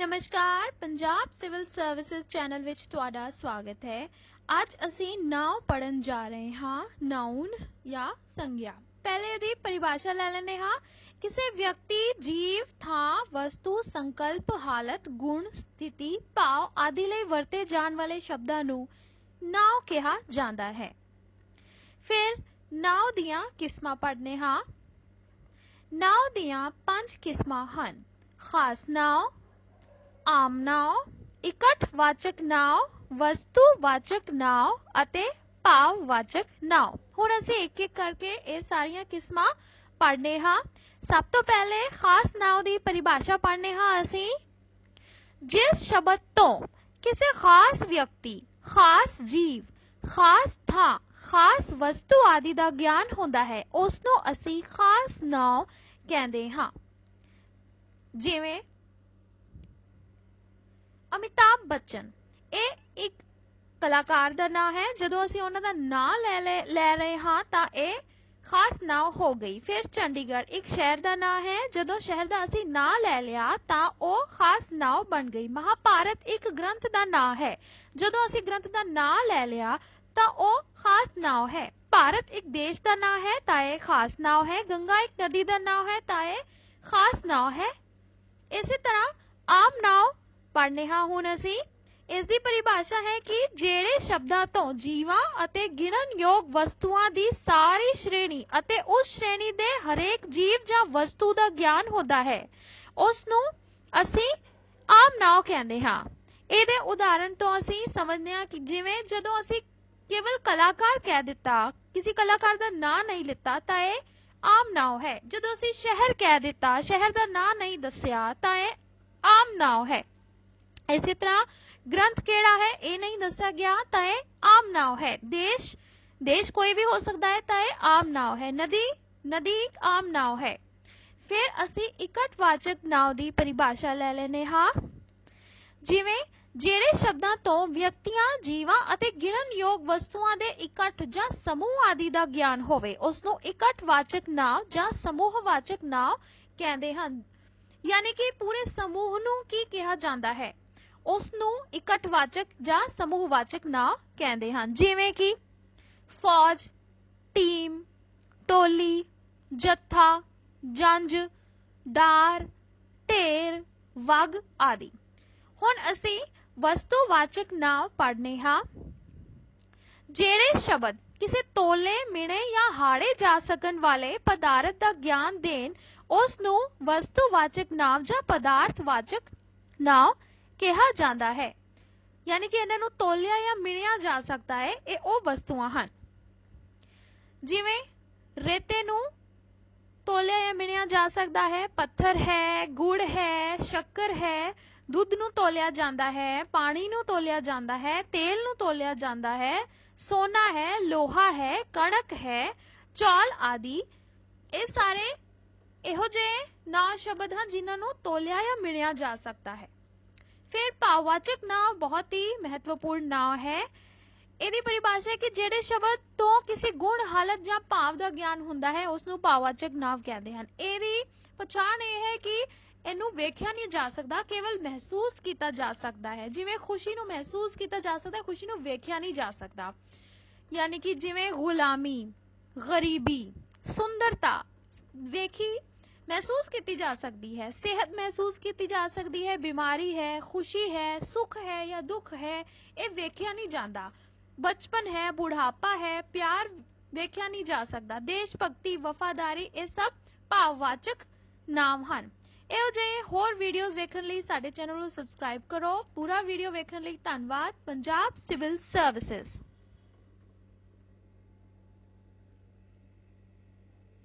ਨਮਸਕਾਰ, Punjab civil services channel ਵਿੱਚ ਤੁਹਾਡਾ ਸਵਾਗਤ ਹੈ। ਅੱਜ ਅਸੀਂ ਨਾਉ ਪੜਨ ਜਾ ਰਹੇ ਹਾਂ ਨਾਉਨ ਜਾਂ ਸੰਗਿਆ। ਪਹਿਲੇ ਇਹਦੀ ਪਰਿਭਾਸ਼ਾ ਲੈ ਲੈਂਦੇ ਹਾਂ। ਕਿਸੇ ਵਿਅਕਤੀ, ਜੀਵ, ਥਾਂ, ਵਸਤੂ, ਸੰਕਲਪ, ਹਾਲਤ, ਗੁਣ, ਸਥਿਤੀ, ਭਾਵ ਆਦਿ ਲਈ ਵਰਤੇ ਜਾਣ ਵਾਲੇ ਸ਼ਬਦਾਂ ਨੂੰ ਨਾਉ ਕਿਹਾ ਜਾਂਦਾ ਹੈ। ਫਿਰ ਨਾਉ ਦੀਆਂ ਕਿਸਮਾਂ ਪੜ੍ਹਨੇ ਹਾਂ। ਨਾਉ ਦੀਆਂ ਪੰਜ ਕਿਸਮਾਂ ਹਨ। ਖਾਸ ਨਾਉ ਆਮ ਨਾਉ ਇਕੱਠਵਾਚਕ ਨਾਉ ਵਸਤੂਵਾਚਕ ਨਾਉ ਅਤੇ ਭਾਵਵਾਚਕ ਨਾਉ। ਹੁਣ ਅਸੀਂ ਇੱਕ ਇੱਕ ਕਰਕੇ ਇਹ ਸਾਰੀਆਂ ਕਿਸਮਾਂ ਪੜ੍ਹਨੇ ਹਾਂ। ਸਭ ਤੋਂ ਪਹਿਲੇ ਖਾਸ ਨਾਉ ਦੀ ਪਰਿਭਾਸ਼ਾ ਪੜ੍ਹਨੇ ਹਾਂ ਅਸੀਂ। ਜਿਸ ਸ਼ਬਦ ਤੋਂ ਕਿਸੇ ਖਾਸ ਵਿਅਕਤੀ, ਖਾਸ ਜੀਵ, ਖਾਸ ਥਾਂ, ਖਾਸ ਵਸਤੂ ਆਦਿ ਦਾ ਗਿਆਨ ਹੁੰਦਾ ਹੈ, ਉਸ ਨੂੰ ਅਸੀਂ ਖਾਸ ਨਾਉ ਕਹਿੰਦੇ ਹਾਂ। ਜਿਵੇਂ ਅਮਿਤਾਭ ਬੱਚਨ ਇਹ ਇੱਕ ਕਲਾਕਾਰ ਦਾ ਨਾਮ ਹੈ ਜਦੋਂ ਅਸੀਂ ਉਹਨਾਂ ਦਾ ਨਾਮ ਲੈ ਲੈ ਲੈ ਰਹੇ ਹਾਂ ਤਾਂ ਇਹ ਖਾਸ ਨਾਮ ਹੋ ਗਈ ਫਿਰ ਚੰਡੀਗੜ੍ਹ ਇੱਕ ਸ਼ਹਿਰ ਦਾ ਨਾਮ ਹੈ ਜਦੋਂ ਸ਼ਹਿਰ ਦਾ ਅਸੀਂ ਨਾਮ ਲੈ ਲਿਆ ਤਾਂ ਉਹ ਖਾਸ ਨਾਮ ਬਣ ਗਈ ਮਹਾਭਾਰਤ ਇੱਕ ਗ੍ਰੰਥ ਦਾ ਨਾਮ ਹੈ ਜਦੋਂ ਅਸੀਂ ਗ੍ਰੰਥ ਦਾ ਨਾਮ ਲੈ ਲਿਆ ਤਾਂ ਉਹ ਖਾਸ ਨਾਮ ਹੈ ਭਾਰਤ ਇੱਕ ਦੇਸ਼ ਦਾ ਨਾਮ ਹੈ ਤਾਂ ਇਹ ਖਾਸ ਨਾਮ ਹੈ ਗੰਗਾ ਇੱਕ ਨਦੀ ਦਾ ਨਾਮ ਹੈ ਤਾਂ ਇਹ ਖਾਸ ਨਾਮ ਹੈ ਇਸੇ ਤਰ੍ਹਾਂ ਆਮ ਨਾਮ ਪੜ੍ਹਨੇ ਹਾਂ ਹੁਣ ਅਸੀਂ ਇਸ ਦੀ ਪਰਿਭਾਸ਼ਾ ਹੈ ਕਿ ਜਿਹੜੇ ਸ਼ਬਦਾਂ ਤੋਂ ਜੀਵਾਂ ਅਤੇ ਗਿਣਨਯੋਗ ਵਸਤੂਆਂ ਦੀ ਸਾਰੀ ਸ਼੍ਰੇਣੀ ਅਤੇ ਉਸ ਸ਼੍ਰੇਣੀ ਦੇ ਹਰੇਕ ਜੀਵ ਜਾਂ ਵਸਤੂ ਦਾ ਗਿਆਨ ਹੁੰਦਾ ਹੈ ਉਸ ਨੂੰ ਅਸੀਂ ਆਮ ਨਾਮ ਕਹਿੰਦੇ ਹਾਂ। ਇਹਦੇ ਉਦਾਹਰਣ ਤੋਂ ਅਸੀਂ ਸਮਝਦੇ ਹਾਂ ਕਿ ਜਿਵੇਂ ਜਦੋਂ ਅਸੀਂ ਕੇਵਲ ਕਲਾਕਾਰ ਕਹਿ ਦਿੱਤਾ, ਕਿਸੇ ਕਲਾਕਾਰ ਦਾ ਨਾਂ ਨਹੀਂ ਲਿੱਤਾ, ਤਾਂ ਇਹ ਆਮ ਨਾਮ ਹੈ। ਜਦੋਂ ਅਸੀਂ ਸ਼ਹਿਰ ਕਹਿ ਦਿੱਤਾ, ਸ਼ਹਿਰ ਦਾ ਨਾਂ ਨਹੀਂ ਦੱਸਿਆ, ਤਾਂ ਇਹ ਆਮ ਨਾਮ ਹੈ। ਇਸੇ ਤਰ੍ਹਾਂ ਗ੍ਰੰਥ ਕਿਹੜਾ ਹੈ ਇਹ ਨਹੀਂ ਦੱਸਿਆ ਗਿਆ ਤਾਂ ਇਹ ਆਮ ਨਾਮ ਹੈ ਦੇਸ਼ ਦੇਸ਼ ਕੋਈ ਵੀ ਹੋ ਸਕਦਾ ਹੈ ਤਾਂ ਇਹ ਆਮ ਨਾਮ ਹੈ ਨਦੀ ਨਦੀ ਇੱਕ ਆਮ ਨਾਮ ਹੈ ਫਿਰ ਅਸੀਂ ਇਕੱਠਵਾਚਕ ਨਾਮ ਦੀ ਪਰਿਭਾਸ਼ਾ ਲੈ ਲੈਨੇ ਹਾਂ ਜਿਵੇਂ ਜਿਹੜੇ ਸ਼ਬਦਾਂ ਤੋਂ ਵਿਅਕਤੀਆਂ ਜੀਵਾਂ ਅਤੇ ਗਿਣਨਯੋਗ ਵਸਤੂਆਂ ਦੇ ਇਕੱਠ ਜਾਂ ਸਮੂਹ ਆਦਿ ਦਾ ਗਿਆਨ ਹੋਵੇ ਉਸ ਨੂੰ ਇਕੱਠਵਾਚਕ ਨਾਮ ਜਾਂ ਸਮੂਹਵਾਚਕ ਨਾਮ ਕਹਿੰਦੇ ਹਨ ਯਾਨੀ ਕਿ ਪੂਰੇ ਸਮੂਹ ਨੂੰ ਕੀ ਕਿਹਾ ਜਾਂਦਾ ਹੈ ਉਸ ਨੂੰ ਇਕੱਠਵਾਚਕ ਜਾਂ ਸਮੂਹਵਾਚਕ ਨਾਮ ਕਹਿੰਦੇ ਹਨ। ਜਿਵੇਂ ਕਿ ਫੌਜ, ਟੀਮ, ਟੋਲੀ, ਜੱਥਾ, ਜੰਜ, ਡਾਰ, ਢੇਰ, ਵਗ ਆਦਿ। ਹੁਣ ਅਸੀਂ ਵਸਤੂਵਾਚਕ ਨਾਮ ਪੜ੍ਹਨੇ ਹਾਂ। ਜਿਹੜੇ ਸ਼ਬਦ ਕਿਸੇ ਤੋਲੇ, ਮਿਣੇ ਜਾਂ ਹਾੜੇ ਜਾ ਸਕਣ ਵਾਲੇ ਪਦਾਰਥ ਦਾ ਗਿਆਨ ਦੇਣ, ਉਸ ਨੂੰ ਵਸਤੂਵਾਚਕ ਨਾਮ ਜਾਂ ਪਦਾਰਥਵਾਚਕ ਨਾਮ ਕਿਹਾ ਜਾਂਦਾ ਹੈ। ਯਾਨੀ ਕਿ ਇਹਨਾਂ ਨੂੰ ਤੋਲਿਆ ਜਾਂ ਮਿਣਿਆ ਜਾ ਸਕਦਾ ਹੈ, ਇਹ ਉਹ ਵਸਤੂਆਂ ਹਨ। ਜਿਵੇਂ ਰੇਤੇ ਨੂੰ ਤੋਲਿਆ ਜਾਂ ਮਿਣਿਆ ਜਾ ਸਕਦਾ ਹੈ, ਪੱਥਰ ਹੈ, ਗੁੜ ਹੈ, ਸ਼ੱਕਰ ਹੈ, ਦੁੱਧ ਨੂੰ ਤੋਲਿਆ ਜਾਂਦਾ ਹੈ, ਪਾਣੀ ਨੂੰ ਤੋਲਿਆ ਜਾਂਦਾ ਹੈ, ਤੇਲ ਨੂੰ ਤੋਲਿਆ ਜਾਂਦਾ ਹੈ, ਸੋਨਾ ਹੈ, ਲੋਹਾ ਹੈ, ਕਣਕ ਹੈ, ਚੌਲ ਆਦਿ। ਇਹ ਸਾਰੇ ਇਹੋ ਜਿਹੇ ਨਾ ਸ਼ਬਦ ਹਨ ਜਿਨ੍ਹਾਂ ਨੂੰ ਤੋਲਿਆ ਜਾਂ ਮਿਣਿਆ ਜਾ ਸਕਦਾ ਹੈ। ਫਿਰ ਭਾਵਵਾਚਕ ਨਾਮ ਬਹੁਤ ਹੀ ਮਹੱਤਵਪੂਰਨ ਨਾਮ ਹੈ ਇਹਦੀ ਪਰਿਭਾਸ਼ਾ ਹੈ ਕਿ ਜਿਹੜੇ ਸ਼ਬਦ ਤੋਂ ਕਿਸੇ ਗੁਣ ਹਾਲਤ ਜਾਂ ਭਾਵ ਦਾ ਗਿਆਨ ਹੁੰਦਾ ਹੈ ਉਸ ਨੂੰ ਭਾਵਵਾਚਕ ਨਾਮ ਕਹਿੰਦੇ ਹਨ ਇਹਦੀ ਪਛਾਣ ਇਹ ਹੈ ਕਿ ਇਹਨੂੰ ਵੇਖਿਆ ਨਹੀਂ ਜਾ ਸਕਦਾ ਕੇਵਲ ਮਹਿਸੂਸ ਕੀਤਾ ਜਾ ਸਕਦਾ ਹੈ ਜਿਵੇਂ ਖੁਸ਼ੀ ਨੂੰ ਮਹਿਸੂਸ ਕੀਤਾ ਜਾ ਸਕਦਾ ਖੁਸ਼ੀ ਨੂੰ ਵੇਖਿਆ ਨਹੀਂ ਜਾ ਸਕਦਾ ਯਾਨੀ ਕਿ ਜਿਵੇਂ ਗੁਲਾਮੀ ਗਰੀਬੀ ਸੁੰਦਰਤਾ ਵੇਖੀ ਮਹਿਸੂਸ ਕੀਤੀ ਜਾ ਸਕਦੀ ਹੈ, ਸਿਹਤ ਮਹਿਸੂਸ ਕੀਤੀ ਜਾ ਸਕਦੀ ਹੈ, ਬਿਮਾਰੀ ਹੈ, ਖੁਸ਼ੀ ਹੈ, ਸੁੱਖ ਹੈ ਜਾਂ ਦੁੱਖ ਹੈ, ਇਹ ਵੇਖਿਆ ਨਹੀਂ ਜਾਂਦਾ। ਬਚਪਨ ਹੈ, ਬੁਢਾਪਾ ਹੈ, ਪਿਆਰ ਵੇਖਿਆ ਨਹੀਂ ਜਾ ਸਕਦਾ। ਦੇਸ਼ ਭਗਤੀ, ਵਫਾਦਾਰੀ, ਇਹ ਸਭ ਭਾਵਵਾਚਕ ਨਾਮ ਹਨ। ਇਹੋ ਜਿਹੇ ਹੋਰ ਵੀਡੀਓਜ਼ ਵੇਖਣ ਲਈ ਸਾਡੇ ਚੈਨਲ ਨੂੰ ਸਬਸਕ੍ਰਾਈਬ ਕਰੋ। ਪੂਰਾ ਵੀਡੀਓ ਵੇਖਣ ਲਈ ਧੰਨਵਾਦ। Punjab civil services